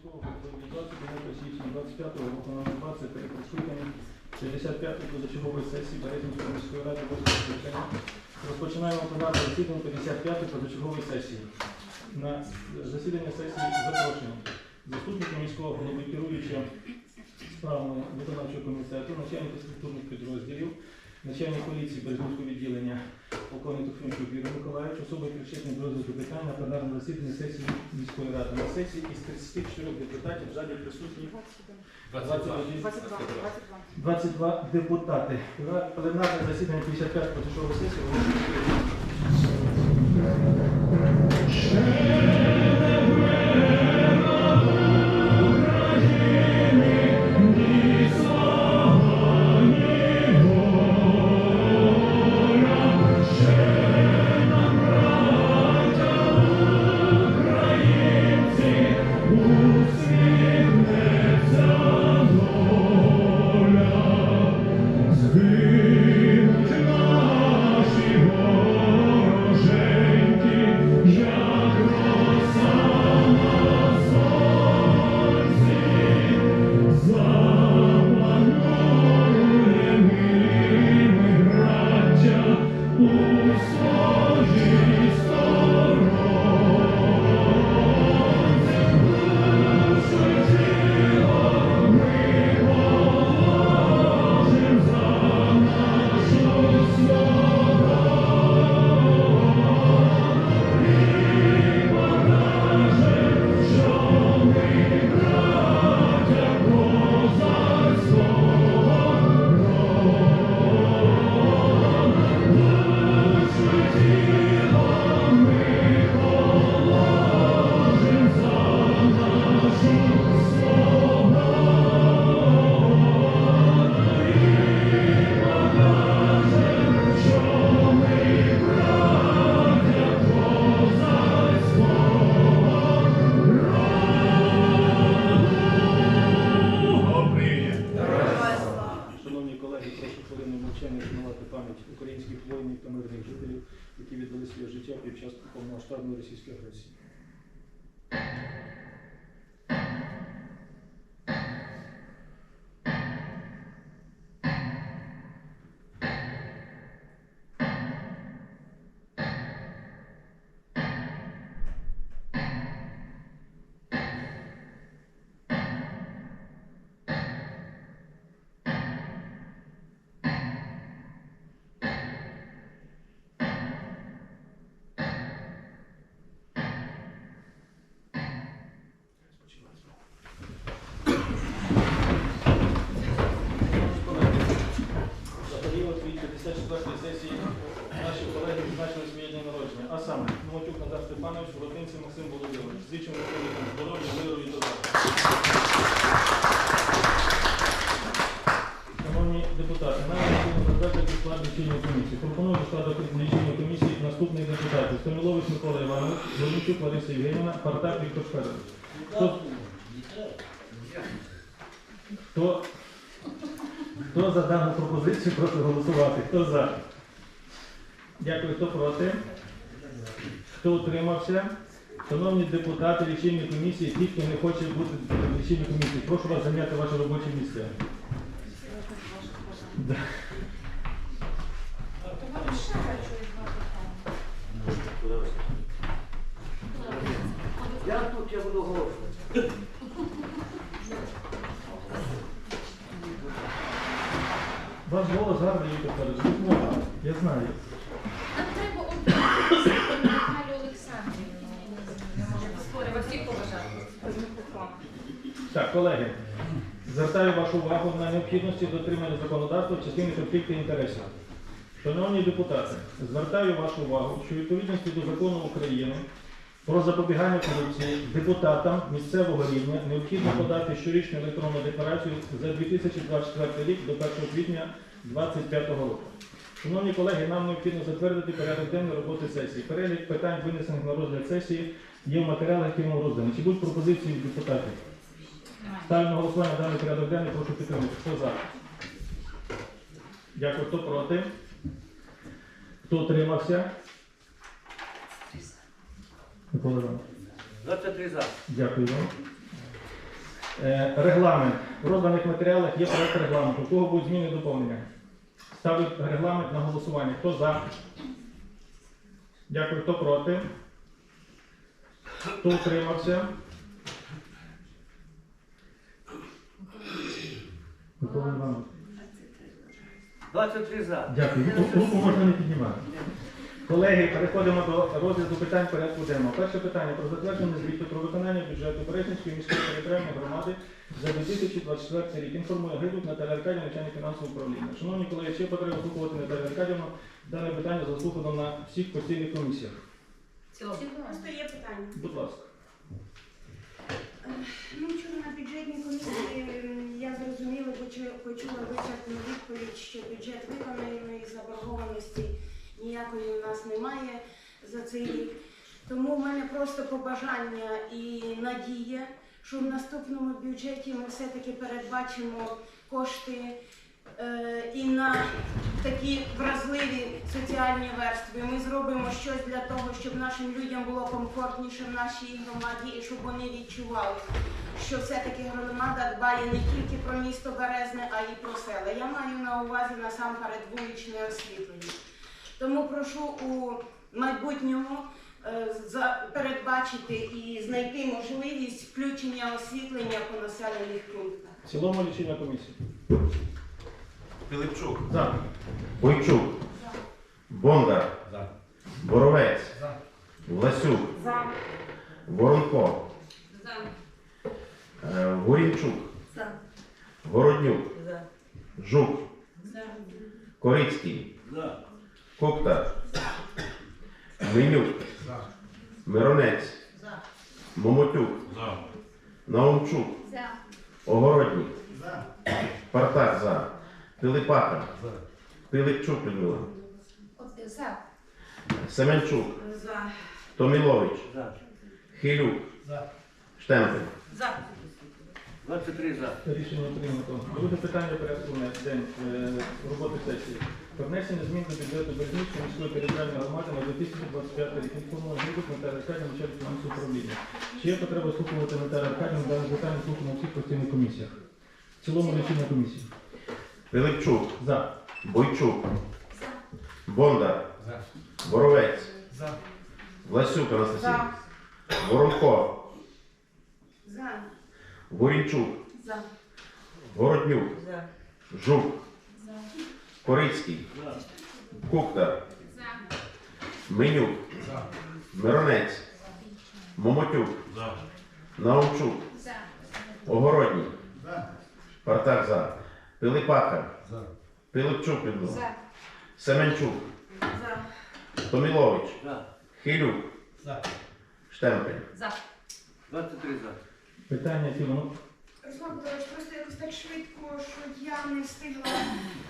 міського голови 29 січня 25 року номер 23 при скликанні 55-ї позачергової сесії Березнівської міської ради 8 скликання. Розпочинаємо пленарне засідання 55-ї позачергової сесії. На засідання сесії запрошені заступники міського голови, керуючого справами виконавчого комітету, начальники структурних підрозділів, начальник поліції Березнівського відділення полковник Тухмічук Юрій Миколаївич, особи причетні до розгляду питання на пленарному засіданні сесії міської ради. На сесії із 34 депутатів в залі присутні 21 22 депутати. Пленарне засідання 55 позачергової сесії прошу хвилину мовчання вшанувати пам'ять українських воїнів та мирних жителів, які віддали своє життя під час повномасштабної російської агресії. 54-ї сесії наші колеги відзначили своє день народження. А саме Новотюк Назар Степанович, Воротинцев Максим Володимирович. Зичимо вам здоров'я, миру і добра. Шановні депутати, нам необхідно затвердити склад лічильної комісії. Пропоную до складу лічильної комісії наступних депутатів. Стомілович Микола Іванович, Горничук Лариса Євгенівна, Партак Віктор Федорович. Хто, хто, хто за дану пропозицію, прошу голосувати. Хто за? Дякую. Хто проти? Хто утримався? Шановні депутати лічильної комісії, ті, хто не хоче бути в лічильній комісії, прошу вас зайняти ваше робоче місце. Да. Я тут, я буду голосувати. Ваш голос гарний, Віктор Федорович, ви можете. Я знаю. Нам треба Наталю Олександрівну. Поважати. Так, колеги, звертаю вашу увагу на необхідності дотримання законодавства в частині конфлікту інтересів. Шановні депутати, звертаю вашу увагу, що відповідності до закону України про запобігання корупції депутатам місцевого рівня необхідно подати щорічну електронну декларацію за 2024 рік до 1 квітня 2025 року. Шановні колеги, нам необхідно затвердити порядок денний роботи сесії. Перелік питань, винесених на розгляд сесії, є в матеріалах, які вам роздані. Чи будуть пропозиції від депутатів? Ставлю на голосування даний порядок денний, прошу підтримати. Хто за? Дякую. Хто проти? Хто утримався? Микола Іванович. 23 за. Дякую вам. Е, Регламент. В розданих матеріалах є проект регламенту. У кого будуть зміни і доповнення? Ставлю регламент на голосування. Хто за? Дякую. Хто проти? Хто утримався? Микола Іванович. 23 за. Дякую. Руку можна не піднімати. Колеги, переходимо до розгляду питань порядку денного. Перше питання про затвердження звіту про виконання бюджету Березнівської міської територіальної громади за 2024 рік. Інформує Грибук Наталя Аркадівна, начальник фінансового управління. Шановні колеги, є потреба слухати Наталію Аркадівну? Дане питання заслухано на всіх постійних комісіях. Просто є питання. Будь ласка. Ну, вчора на бюджетній комісії я зрозуміла, почу- почула вичерпну відповідь, що бюджет виконаний, заборгованості ніякої у нас немає за цей рік. Тому в мене просто побажання і надія, що в наступному бюджеті ми все-таки передбачимо кошти е, і на такі вразливі соціальні верстви. Ми зробимо щось для того, щоб нашим людям було комфортніше в нашій громаді і щоб вони відчували, що все-таки громада дбає не тільки про місто Березне, а й про села. Я маю на увазі насамперед вуличне освітлення. Тому прошу у майбутньому е, передбачити і знайти можливість включення освітлення по населених пунктах. В цілому лічильна комісія. Пилипчук, Так. Бойчук, Бондар, Боровець, Власюк, За. Воронко, е, Горінчук, Городнюк, Жук, Корицький, Коптар, Менюк, Миронець, Момотюк, Наумчук, Огородній, Партак за, Пилипака, Пилипчук Людмила, За. Семенчук, За. Томілович, За. Хилюк, Штемпель. За. 23 за. Рішення прийнято. Друге питання порядку день е, роботи сесії. Про внесення змін до бюджету Бердянської міської територіальної громади на 2025 рік. Інформує Грибук Наталя Аркадівна, начальник фінансового управління. Чи є потреба слухати Наталя Аркадівна, дане питання слухано на всіх постійних комісіях? В цілому лічильна комісія. Пилипчук, За. Бойчук, Бондар, Боровець, Власюк Анастасія, Воронко, За. Горінчук, За. Городнюк, За. Жук, Корицький, За. Куктар, За. Менюк, Миронець, Момотюк, Наумчук, За. Огородній, Партак за, Пилипака, Пилипчук За. Семенчук, За. Томілович, За. Хилюк, Штемпель. За. 23 за. Питання ці воно Руслан Петрович, просто якось так швидко, що я не встигла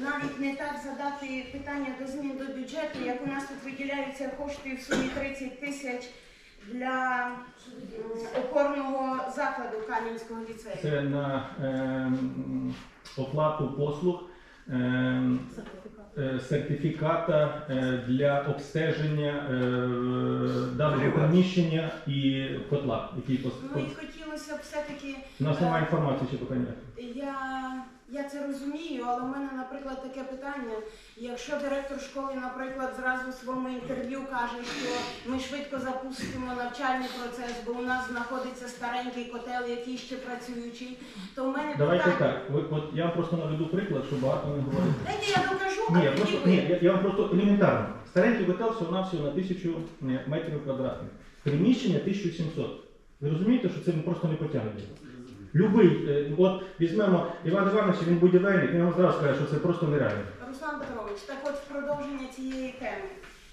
навіть не так задати питання до змін до бюджету, як у нас тут виділяються кошти в сумі 30 тисяч для опорного закладу Кам'янського ліцею. це на ем, оплату послуг. ем, е, Сертифіката е, для обстеження е, даного приміщення і котла, який пос- Ну і хотілося б все-таки У нас немає інформації, чи поки ні. Я, я це розумію, але в мене, наприклад, таке питання. Якщо директор школи, наприклад, зразу в своєму інтерв'ю каже, що ми швидко запустимо навчальний процес, бо у нас знаходиться старенький котел, який ще працюючий, то в мене Давайте питання. так. Ви, от я вам просто наведу приклад, щоб багато не говорити. Дайте я докажу, а Ні, просто ви. ні, я, вам просто елементарно. Старенький готел всього навсього на тисячу е, метрів квадратних. Приміщення 1700. Ви розумієте, що це просто не потягнемо? Любий, е, от візьмемо Іван Іванович, він будівельник, він вам зразу скаже, що це просто нереально. Руслан Петрович, так от в продовження цієї теми.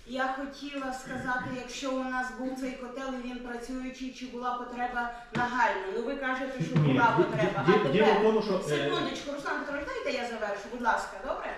Я хотіла сказати, якщо у нас був цей котел і він працюючий, чи була потреба нагальна. Ну ви кажете, що Ні, була ді- потреба. ді- А Діло в тепер тому, що е, Секундочку, Руслан Петрович, дайте я завершу, будь ласка, добре?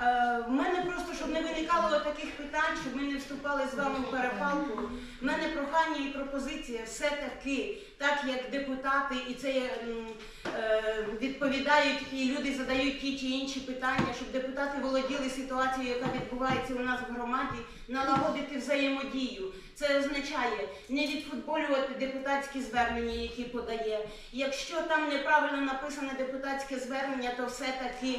Е, В мене просто, щоб не виникало таких питань, щоб ми не вступали з вами в перепалку, в мене прохання і пропозиція все-таки, так як депутати, і це е, відповідають, і люди задають ті чи інші питання, щоб депутати володіли ситуацією, яка відбувається у нас в громаді, налагодити взаємодію. Це означає не відфутболювати депутатські звернення, які подає. Якщо там неправильно написане депутатське звернення, то все-таки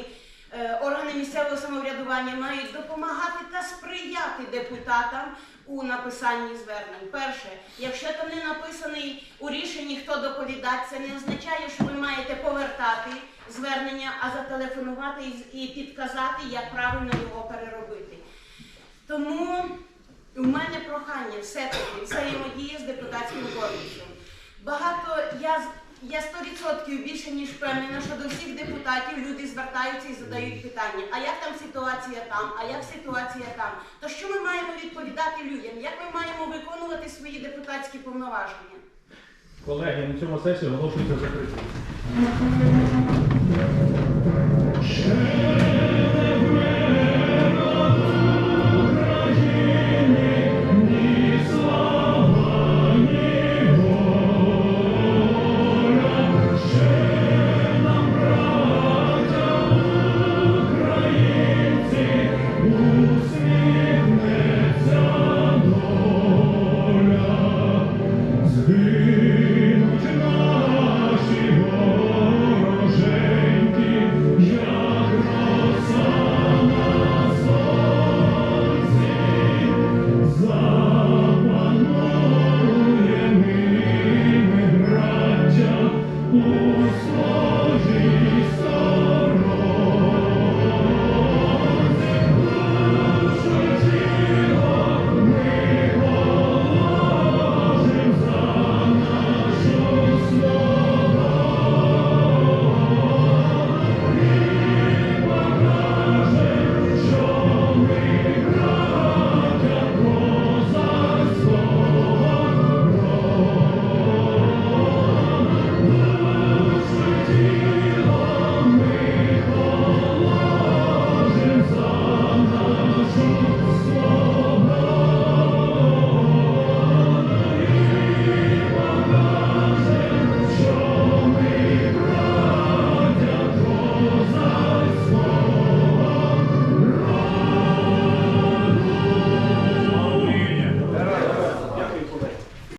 органи місцевого самоврядування мають допомагати та сприяти депутатам у написанні звернень. Перше, якщо там не написаний у рішенні, хто доповідач, це не означає, що ви маєте повертати звернення, а зателефонувати і- підказати, як правильно його переробити. Тому у мене прохання все-таки взаємодія з депутатським корпусом. Багато я я 100% більше ніж впевнена, що до всіх депутатів люди звертаються і задають питання: а як там ситуація там, а як ситуація там? То що ми маємо відповідати людям? Як ми маємо виконувати свої депутатські повноваження? Колеги, на цьому сесію оголошується закритою.